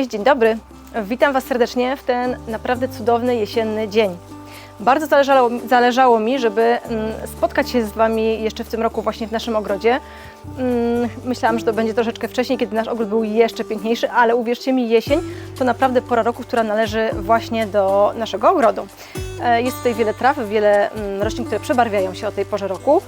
Cześć, dzień dobry. Witam Was serdecznie w ten naprawdę cudowny jesienny dzień. Bardzo zależało, zależało mi, żeby mm, spotkać się z Wami jeszcze w tym roku właśnie w naszym ogrodzie. Mm, Myślałam, że to będzie troszeczkę wcześniej, kiedy nasz ogród był jeszcze piękniejszy, ale uwierzcie mi, jesień to naprawdę pora roku, która należy właśnie do naszego ogrodu. E, Jest tutaj wiele traw, wiele mm, roślin, które przebarwiają się o tej porze roku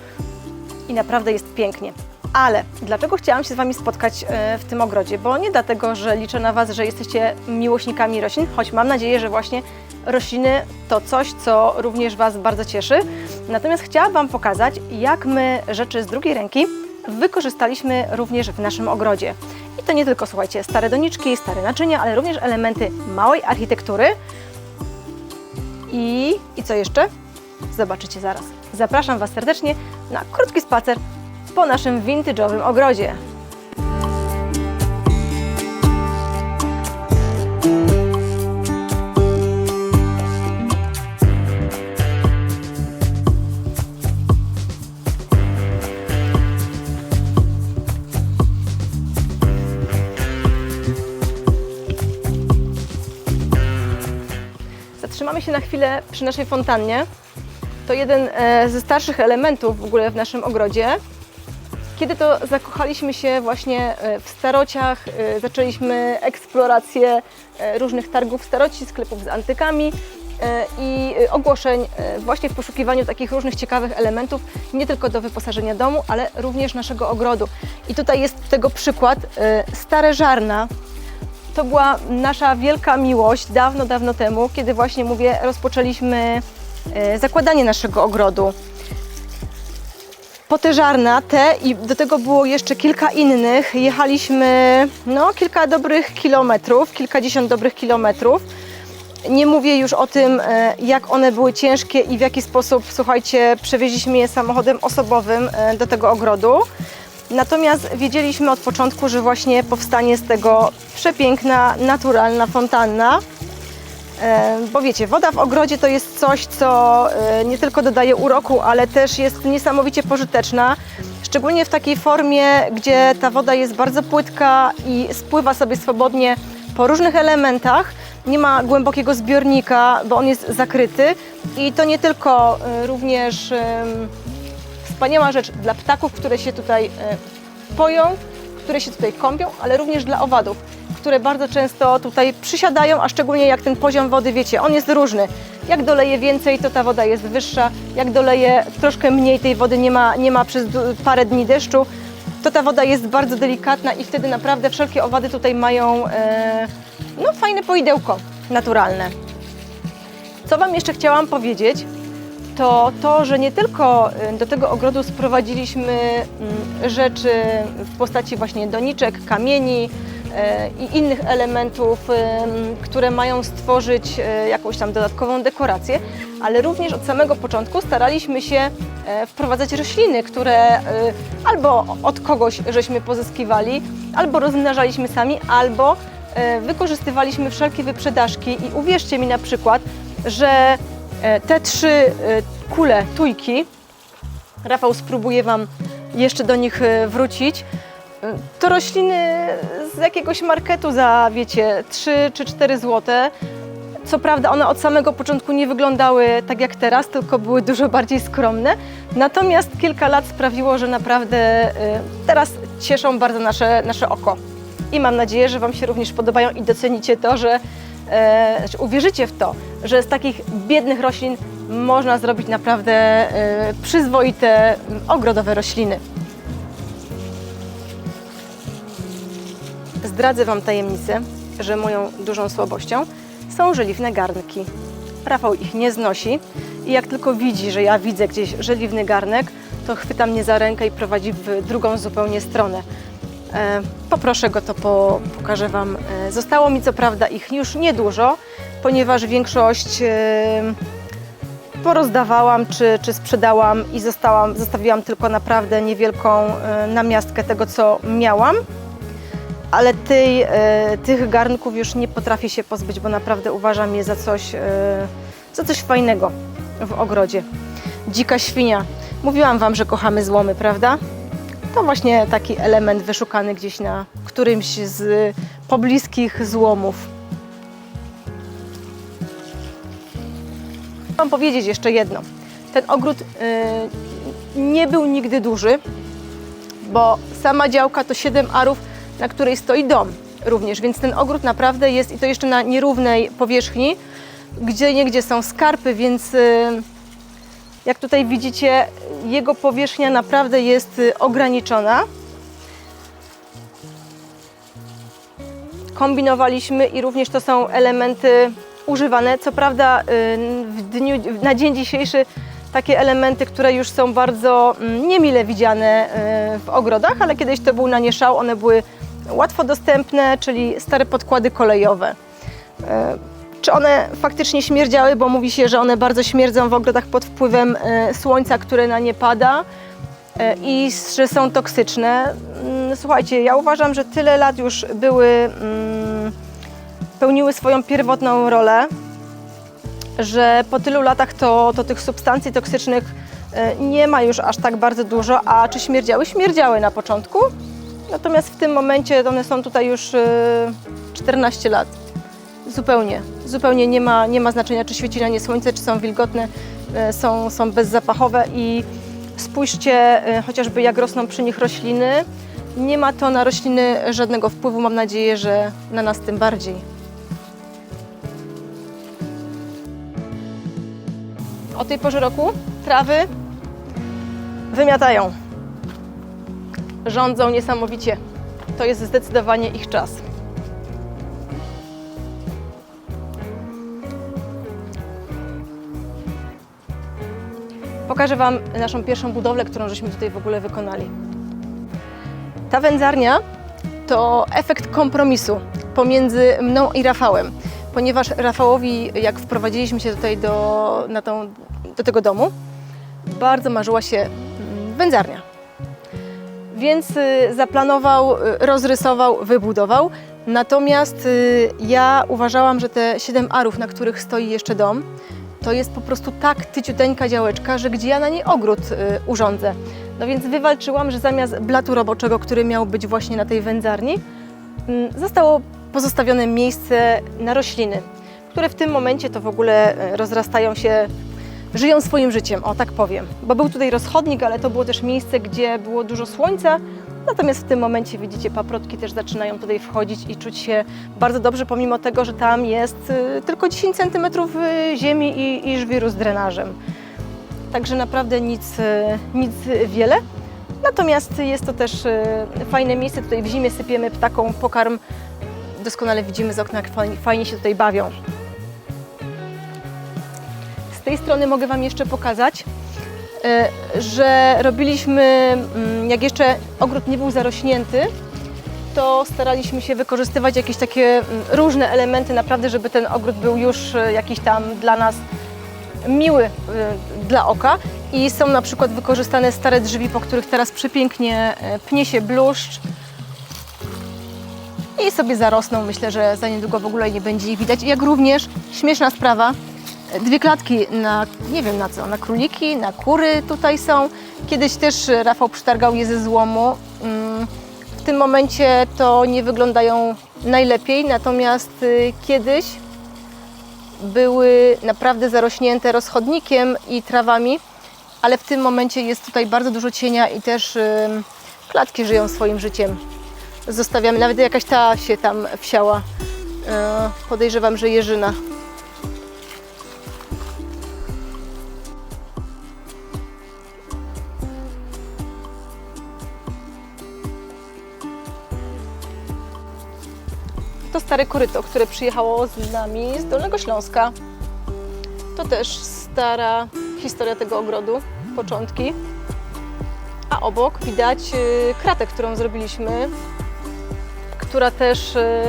i naprawdę jest pięknie. Ale dlaczego chciałam się z Wami spotkać e, w tym ogrodzie? Bo nie dlatego, że liczę na Was, że jesteście miłośnikami roślin, choć mam nadzieję, że właśnie rośliny to coś, co również Was bardzo cieszy. Natomiast chciałam Wam pokazać, jak my rzeczy z drugiej ręki wykorzystaliśmy również w naszym ogrodzie. I to nie tylko, słuchajcie, stare doniczki, stare naczynia, ale również elementy małej architektury. I, i co jeszcze? Zobaczycie zaraz. Zapraszam Was serdecznie na krótki spacer po naszym vintage'owym ogrodzie. Zatrzymamy się na chwilę przy naszej fontannie. To jeden e, ze starszych elementów w ogóle w naszym ogrodzie. Kiedy to zakochaliśmy się właśnie e, w starociach, e, zaczęliśmy eksplorację e, różnych targów staroci, sklepów z antykami i ogłoszeń właśnie w poszukiwaniu takich różnych ciekawych elementów, nie tylko do wyposażenia domu, ale również naszego ogrodu. I tutaj jest tego przykład. Stare żarna, to była nasza wielka miłość dawno, dawno temu, kiedy właśnie mówię, rozpoczęliśmy zakładanie naszego ogrodu. Poteżarna te i do tego było jeszcze kilka innych. Jechaliśmy no, kilka dobrych kilometrów, kilkadziesiąt dobrych kilometrów. Nie mówię już o tym, e, jak one były ciężkie i w jaki sposób, słuchajcie, przewieźliśmy je samochodem osobowym e, do tego ogrodu. Natomiast wiedzieliśmy od początku, że właśnie powstanie z tego przepiękna, naturalna fontanna. E, Bo wiecie, woda w ogrodzie to jest coś, co e, nie tylko dodaje uroku, ale też jest niesamowicie pożyteczna. Szczególnie w takiej formie, gdzie ta woda jest bardzo płytka i spływa sobie swobodnie po różnych elementach. Nie ma głębokiego zbiornika, bo on jest zakryty. I to nie tylko e, również wspaniała rzecz dla ptaków, które się tutaj poją, które się tutaj kąpią, ale również dla owadów, które bardzo często tutaj przysiadają, a szczególnie jak ten poziom wody, wiecie, on jest różny. Jak doleje więcej, to ta woda jest wyższa, jak doleje troszkę mniej tej wody, nie ma, nie ma przez parę dni deszczu, to ta woda jest bardzo delikatna i wtedy naprawdę wszelkie owady tutaj mają e, no, fajne poidełko naturalne. Co Wam jeszcze chciałam powiedzieć, to to, że nie tylko y, do tego ogrodu sprowadziliśmy mm, rzeczy w postaci właśnie doniczek, kamieni e, i innych elementów, które mają stworzyć e, jakąś tam dodatkową dekorację, ale również od samego początku staraliśmy się e, wprowadzać rośliny, które e, albo od kogoś żeśmy pozyskiwali, albo rozmnażaliśmy sami, albo e, wykorzystywaliśmy wszelkie wyprzedażki i uwierzcie mi na przykład, że E, Te trzy e, kule tujki, Rafał spróbuje Wam jeszcze do nich e, wrócić. E, To rośliny z jakiegoś marketu za, wiecie, 3 czy 4 złote. Co prawda one od samego początku nie wyglądały tak jak teraz, tylko były dużo bardziej skromne. Natomiast kilka lat sprawiło, że naprawdę e, teraz cieszą bardzo nasze, nasze oko. I mam nadzieję, że Wam się również podobają i docenicie to, że e, znaczy uwierzycie w to, że z takich biednych roślin można zrobić naprawdę e, przyzwoite ogrodowe rośliny. Zdradzę Wam tajemnicę, że moją dużą słabością są żeliwne garnki. Rafał ich nie znosi i jak tylko widzi, że ja widzę gdzieś żeliwny garnek, to chwyta mnie za rękę i prowadzi w drugą zupełnie stronę. E, Poproszę go, to po, pokażę Wam. E, Zostało mi co prawda ich już niedużo, ponieważ większość e, porozdawałam czy, czy sprzedałam i zostałam, zostawiłam tylko naprawdę niewielką e, namiastkę tego, co miałam. Ale tej, e, tych garnków już nie potrafię się pozbyć, bo naprawdę uważam je za coś, e, za coś fajnego w ogrodzie. Dzika świnia. Mówiłam Wam, że kochamy złomy, prawda? To właśnie taki element wyszukany gdzieś na którymś z pobliskich złomów. Mam powiedzieć jeszcze jedno. Ten ogród y, nie był nigdy duży, bo sama działka to 7 arów, na której stoi dom również, więc ten ogród naprawdę jest i to jeszcze na nierównej powierzchni, gdzie niegdzie są skarpy, więc y, jak tutaj widzicie, jego powierzchnia naprawdę jest y, ograniczona. Kombinowaliśmy i również to są elementy używane. Co prawda y, dniu, na dzień dzisiejszy takie elementy, które już są bardzo mm, niemile widziane w ogrodach, ale kiedyś to był na nie szał, one były łatwo dostępne, czyli stare podkłady kolejowe. Y, Czy one faktycznie śmierdziały, bo mówi się, że one bardzo śmierdzą w ogrodach pod wpływem y, słońca, które na nie pada y, i że są toksyczne. Mm, Słuchajcie, ja uważam, że tyle lat już były, mm, pełniły swoją pierwotną rolę, że po tylu latach to, to tych substancji toksycznych e, nie ma już aż tak bardzo dużo, a czy śmierdziały? Śmierdziały na początku, natomiast w tym momencie one są tutaj już e, 14 lat. Zupełnie, zupełnie nie ma, nie ma znaczenia, czy świeci na nie słońce, czy są wilgotne, e, są, są bezzapachowe i spójrzcie e, chociażby jak rosną przy nich rośliny. Nie ma to na rośliny żadnego wpływu, mam nadzieję, że na nas tym bardziej. O tej porze roku trawy wymiatają. Rządzą niesamowicie. To jest zdecydowanie ich czas. Pokażę Wam naszą pierwszą budowlę, którą żeśmy tutaj w ogóle wykonali. Ta wędzarnia to efekt kompromisu pomiędzy mną i Rafałem, ponieważ Rafałowi, jak wprowadziliśmy się tutaj do, tą, do tego domu, bardzo marzyła się wędzarnia. Więc y, zaplanował, y, rozrysował, wybudował. Natomiast y, ja uważałam, że te 7 arów, na których stoi jeszcze dom, to jest po prostu tak tyciuteńka działeczka, że gdzie ja na niej ogród urządzę. No więc wywalczyłam, że zamiast blatu roboczego, który miał być właśnie na tej wędzarni, mm, zostało pozostawione miejsce na rośliny, które w tym momencie to w ogóle rozrastają się, żyją swoim życiem, o tak powiem. Bo był tutaj rozchodnik, ale to było też miejsce, gdzie było dużo słońca, Natomiast w tym momencie widzicie, paprotki też zaczynają tutaj wchodzić i czuć się bardzo dobrze, pomimo tego, że tam jest y, tylko 10 cm ziemi i, i żwiru z drenażem. Także naprawdę nic, y, nic wiele. Natomiast jest to też y, fajne miejsce. Tutaj w zimie sypiemy ptaką pokarm. Doskonale widzimy z okna, jak fajnie się tutaj bawią. Z tej strony mogę Wam jeszcze pokazać, e, że robiliśmy, mm, jak jeszcze ogród nie był zarośnięty, to staraliśmy się wykorzystywać jakieś takie mm, różne elementy, naprawdę, żeby ten ogród był już e, jakiś tam dla nas miły e, dla oka. I są na przykład wykorzystane stare drzwi, po których teraz przepięknie pnie się bluszcz. I sobie zarosną. Myślę, że za niedługo w ogóle nie będzie ich widać. Jak również śmieszna sprawa, dwie klatki na, nie wiem na co, na króliki, na kury tutaj są. Kiedyś też Rafał przytargał je ze złomu. Mm, W tym momencie to nie wyglądają najlepiej, natomiast y, kiedyś były naprawdę zarośnięte rozchodnikiem i trawami, ale w tym momencie jest tutaj bardzo dużo cienia i też ym, klatki żyją swoim życiem. Zostawiamy, nawet jakaś ta się tam wsiała. E, Podejrzewam, że jeżyna. Stare koryto, które przyjechało z nami z Dolnego Śląska. To też stara historia tego ogrodu, początki. A obok widać y, kratę, którą zrobiliśmy, która też y,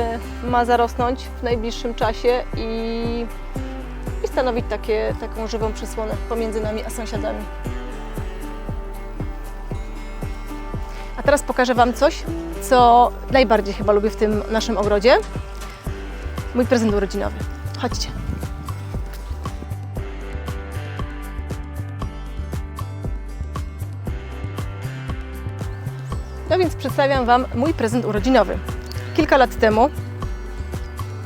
ma zarosnąć w najbliższym czasie i, i stanowić takie, taką żywą przysłonę pomiędzy nami a sąsiadami. A teraz pokażę Wam coś, co najbardziej chyba lubię w tym naszym ogrodzie. Mój prezent urodzinowy. Chodźcie. No więc przedstawiam Wam mój prezent urodzinowy. Kilka lat temu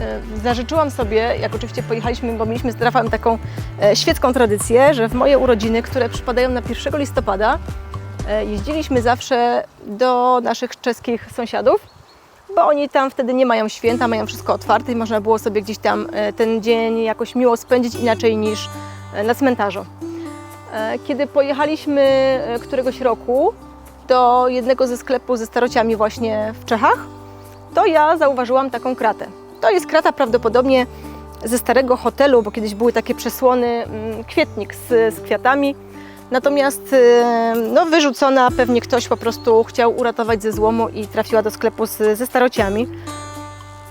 e, zażyczyłam sobie, jak oczywiście pojechaliśmy, bo mieliśmy z Rafałem taką e, świecką tradycję, że w moje urodziny, które przypadają na 1 listopada, e, jeździliśmy zawsze do naszych czeskich sąsiadów, bo oni tam wtedy nie mają święta, mają wszystko otwarte i można było sobie gdzieś tam e, ten dzień jakoś miło spędzić inaczej niż e, na cmentarzu. E, Kiedy pojechaliśmy któregoś roku do jednego ze sklepów ze starociami właśnie w Czechach, to ja zauważyłam taką kratę. To jest krata prawdopodobnie ze starego hotelu, bo kiedyś były takie przesłony, mm, kwietnik z, z kwiatami. Natomiast e, no, wyrzucona, pewnie ktoś po prostu chciał uratować ze złomu i trafiła do sklepu z, ze starociami.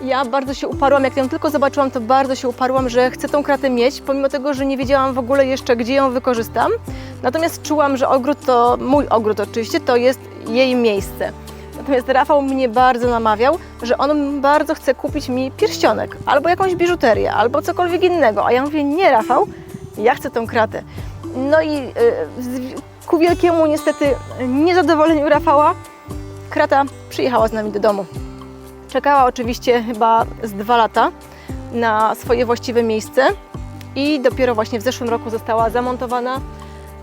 Ja bardzo się uparłam, jak ją tylko zobaczyłam, to bardzo się uparłam, że chcę tą kratę mieć, pomimo tego, że nie wiedziałam w ogóle jeszcze, gdzie ją wykorzystam. Natomiast czułam, że ogród to, mój ogród oczywiście, to jest jej miejsce. Natomiast Rafał mnie bardzo namawiał, że on bardzo chce kupić mi pierścionek, albo jakąś biżuterię, albo cokolwiek innego. A ja mówię, nie Rafał, ja chcę tą kratę. No i y, ku wielkiemu niestety niezadowoleniu Rafała, krata przyjechała z nami do domu. Czekała oczywiście chyba z dwa lata na swoje właściwe miejsce i dopiero właśnie w zeszłym roku została zamontowana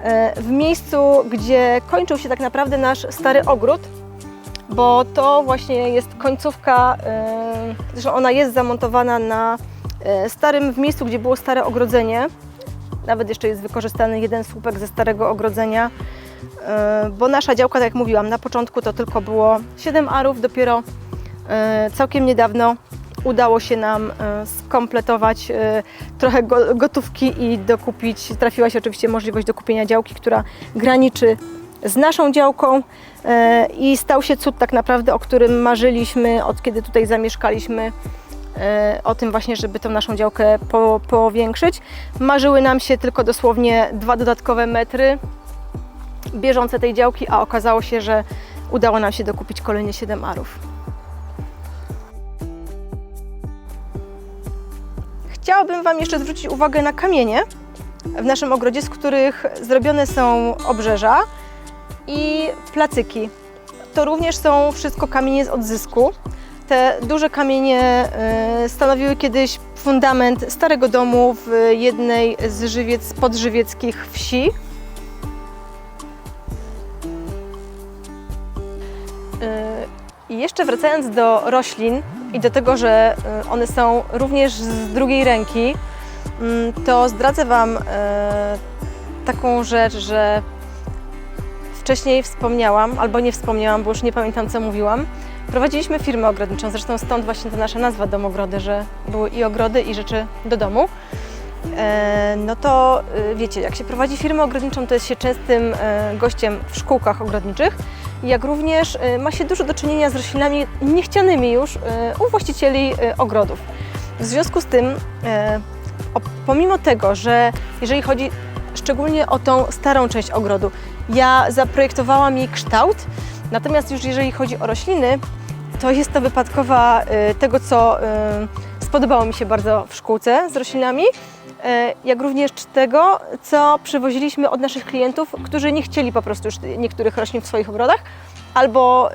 e, w miejscu, gdzie kończył się tak naprawdę nasz stary ogród, bo to właśnie jest końcówka, e, zresztą ona jest zamontowana na e, starym, w miejscu, gdzie było stare ogrodzenie. Nawet jeszcze jest wykorzystany jeden słupek ze starego ogrodzenia, e, bo nasza działka, tak jak mówiłam, na początku to tylko było 7 arów, dopiero E, Całkiem niedawno udało się nam e, skompletować trochę go- gotówki i dokupić, trafiła się oczywiście możliwość dokupienia działki, która graniczy z naszą działką i stał się cud tak naprawdę, o którym marzyliśmy od kiedy tutaj zamieszkaliśmy, o tym właśnie, żeby tą naszą działkę po, powiększyć. Marzyły nam się tylko dosłownie dwa dodatkowe metry bieżące tej działki, a okazało się, że udało nam się dokupić kolejnie 7 arów. Chciałabym Wam jeszcze zwrócić uwagę na kamienie w naszym ogrodzie, z których zrobione są obrzeża i placyki. To również są wszystko kamienie z odzysku. Te duże kamienie y, stanowiły kiedyś fundament starego domu w jednej z żywiec, podżywieckich wsi. Y, I jeszcze wracając do roślin i do tego, że y, one są również z drugiej ręki, mm, to zdradzę Wam taką rzecz, że wcześniej wspomniałam, albo nie wspomniałam, bo już nie pamiętam co mówiłam. Prowadziliśmy firmę ogrodniczą, zresztą stąd właśnie ta nasza nazwa Domogrody, że były i ogrody, i rzeczy do domu. E, No to y, wiecie, jak się prowadzi firmę ogrodniczą, to jest się częstym e, gościem w szkółkach ogrodniczych, jak również e, ma się dużo do czynienia z roślinami niechcianymi już e, u właścicieli e, ogrodów. W związku z tym, e, pomimo tego, że jeżeli chodzi szczególnie o tą starą część ogrodu, ja zaprojektowałam jej kształt, natomiast już jeżeli chodzi o rośliny, to jest to wypadkowa e, tego, co e, spodobało mi się bardzo w szkółce z roślinami, e, jak również tego, co przywoziliśmy od naszych klientów, którzy nie chcieli po prostu już niektórych roślin w swoich ogrodach, albo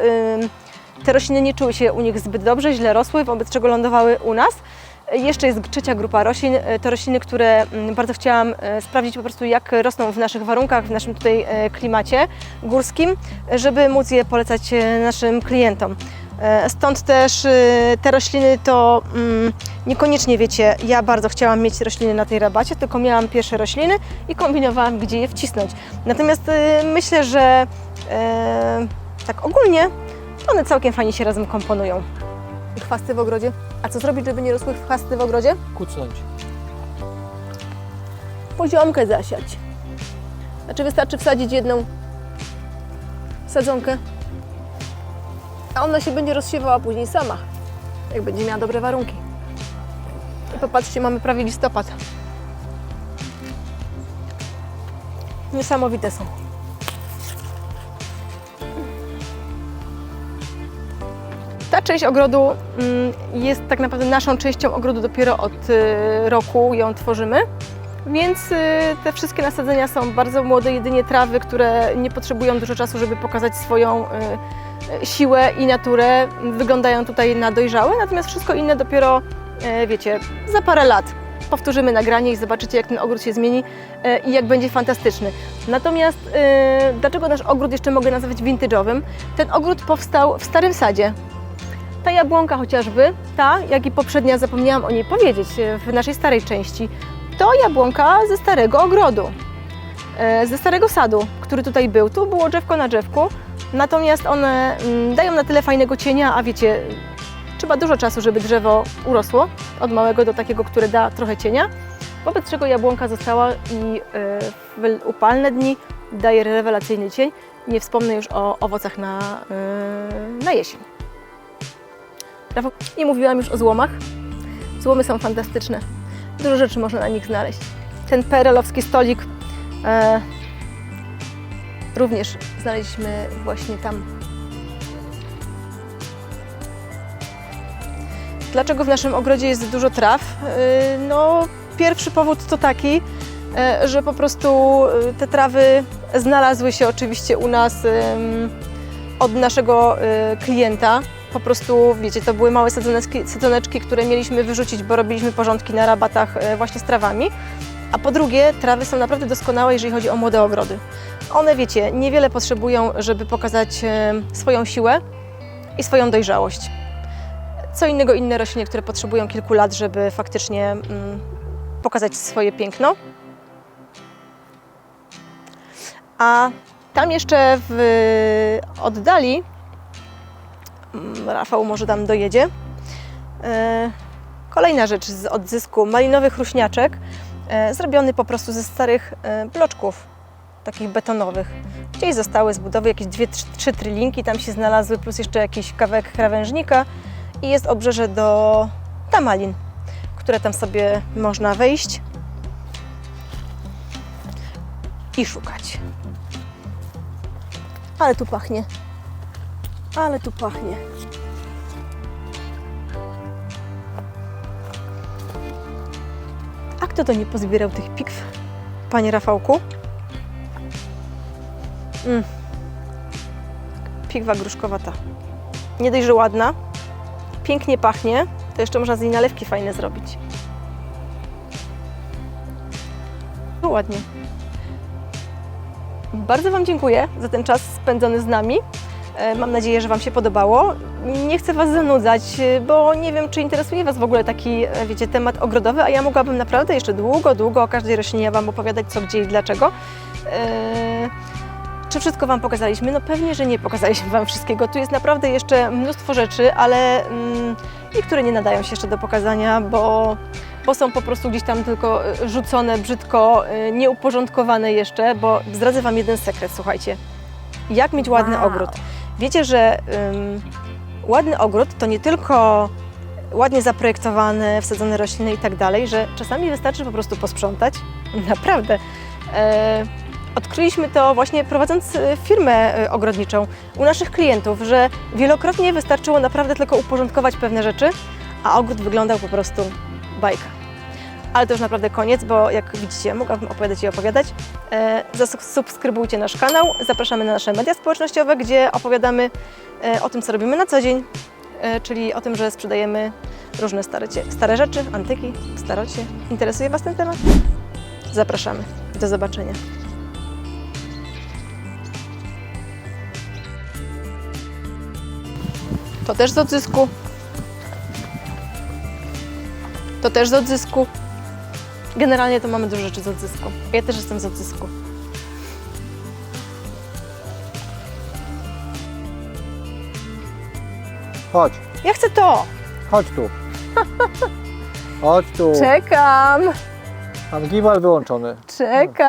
te rośliny nie czuły się u nich zbyt dobrze, źle rosły, wobec czego lądowały u nas. Jeszcze jest trzecia grupa roślin, e, to rośliny, które mm, bardzo chciałam e, sprawdzić po prostu jak rosną w naszych warunkach, w naszym tutaj e, klimacie górskim, żeby móc je polecać naszym klientom. Stąd też te rośliny to mm, niekoniecznie wiecie, ja bardzo chciałam mieć rośliny na tej rabacie, tylko miałam pierwsze rośliny i kombinowałam, gdzie je wcisnąć. Natomiast myślę, że tak ogólnie one całkiem fajnie się razem komponują. I chwasty w ogrodzie? A co zrobić, żeby nie rosły chwasty w ogrodzie? kucnąć. Poziomkę zasiać. Znaczy wystarczy wsadzić jedną sadzonkę, a ona się będzie rozsiewała później sama, jak będzie miała dobre warunki. I popatrzcie, mamy prawie listopad. Niesamowite są. Ta część ogrodu mm, jest tak naprawdę naszą częścią ogrodu dopiero od y, roku ją tworzymy. Więc y, te wszystkie nasadzenia są bardzo młode, jedynie trawy, które nie potrzebują dużo czasu, żeby pokazać swoją y, siłę i naturę, wyglądają tutaj na dojrzałe, natomiast wszystko inne dopiero wiecie, za parę lat powtórzymy nagranie i zobaczycie, jak ten ogród się zmieni i jak będzie fantastyczny. Natomiast dlaczego nasz ogród jeszcze mogę nazwać vintage'owym? Ten ogród powstał w Starym Sadzie. Ta jabłonka chociażby, ta, jak i poprzednia, zapomniałam o niej powiedzieć e, w naszej starej części, to jabłonka ze starego ogrodu, e, ze starego sadu, który tutaj był. Tu było drzewko na drzewku, natomiast one mm, dają na tyle fajnego cienia, a wiecie, trzeba dużo czasu, żeby drzewo urosło, od małego do takiego, które da trochę cienia, wobec czego jabłonka została i e, w upalne dni daje rewelacyjny cień. Nie wspomnę już o owocach na, na jesień. Nie mówiłam już o złomach. Złomy są fantastyczne. Dużo rzeczy można na nich znaleźć. Ten perelowski stolik e, również znaleźliśmy właśnie tam. Dlaczego w naszym ogrodzie jest dużo traw? E, no, pierwszy powód to taki, e, że po prostu e, te trawy znalazły się oczywiście u nas em, od naszego e, klienta. Po prostu, wiecie, to były małe sadzoneczki, które mieliśmy wyrzucić, bo robiliśmy porządki na rabatach e, właśnie z trawami. A po drugie, trawy są naprawdę doskonałe, jeżeli chodzi o młode ogrody. One, wiecie, niewiele potrzebują, żeby pokazać e, swoją siłę i swoją dojrzałość. Co innego inne rośliny, które potrzebują kilku lat, żeby faktycznie mm, pokazać swoje piękno. A tam jeszcze w oddali Mm, Rafał może tam dojedzie. E, Kolejna rzecz z odzysku, malinowy chruśniaczek, e, zrobiony po prostu ze starych e, bloczków, takich betonowych. Gdzieś zostały z budowy jakieś dwie, trz- trzy trylinki tam się znalazły, plus jeszcze jakiś kawałek krawężnika i jest obrzeże do tamalin, które tam sobie można wejść i szukać. Ale tu pachnie. Ale tu pachnie. A kto to nie pozbierał tych pikw, panie Rafałku? Mm. Pikwa gruszkowata. Nie dość, że ładna, pięknie pachnie, to jeszcze można z niej nalewki fajne zrobić. No ładnie. Bardzo Wam dziękuję za ten czas spędzony z nami. E, Mam nadzieję, że Wam się podobało. Nie chcę Was zanudzać, e, bo nie wiem, czy interesuje Was w ogóle taki, e, wiecie, temat ogrodowy, a ja mogłabym naprawdę jeszcze długo, długo o każdej roślinie Wam opowiadać, co, gdzie i dlaczego. E, Czy wszystko Wam pokazaliśmy? No pewnie, że nie pokazaliśmy Wam wszystkiego. Tu jest naprawdę jeszcze mnóstwo rzeczy, ale mm, niektóre nie nadają się jeszcze do pokazania, bo, bo są po prostu gdzieś tam tylko rzucone brzydko, nieuporządkowane jeszcze, bo zdradzę Wam jeden sekret, słuchajcie. Jak mieć ładny Wow. ogród? Wiecie, że ym, ładny ogród to nie tylko ładnie zaprojektowane, wsadzone rośliny i tak dalej, że czasami wystarczy po prostu posprzątać. Naprawdę. E, odkryliśmy to właśnie prowadząc e, firmę e, ogrodniczą u naszych klientów, że wielokrotnie wystarczyło naprawdę tylko uporządkować pewne rzeczy, a ogród wyglądał po prostu bajka. Ale to już naprawdę koniec, bo jak widzicie, mogłabym opowiadać i opowiadać. E, zasubskrybujcie nasz kanał, zapraszamy na nasze media społecznościowe, gdzie opowiadamy e, o tym, co robimy na co dzień, e, czyli o tym, że sprzedajemy różne stare, stare rzeczy, antyki, starocie. Interesuje Was ten temat? Zapraszamy. Do zobaczenia. To też z odzysku. To też z odzysku. Generalnie to mamy dużo rzeczy z odzysku. Ja też jestem z odzysku. Chodź, Ja chcę to! chodź tu. Chodź tu. Czekam! Mam gimbal wyłączony. Czekam!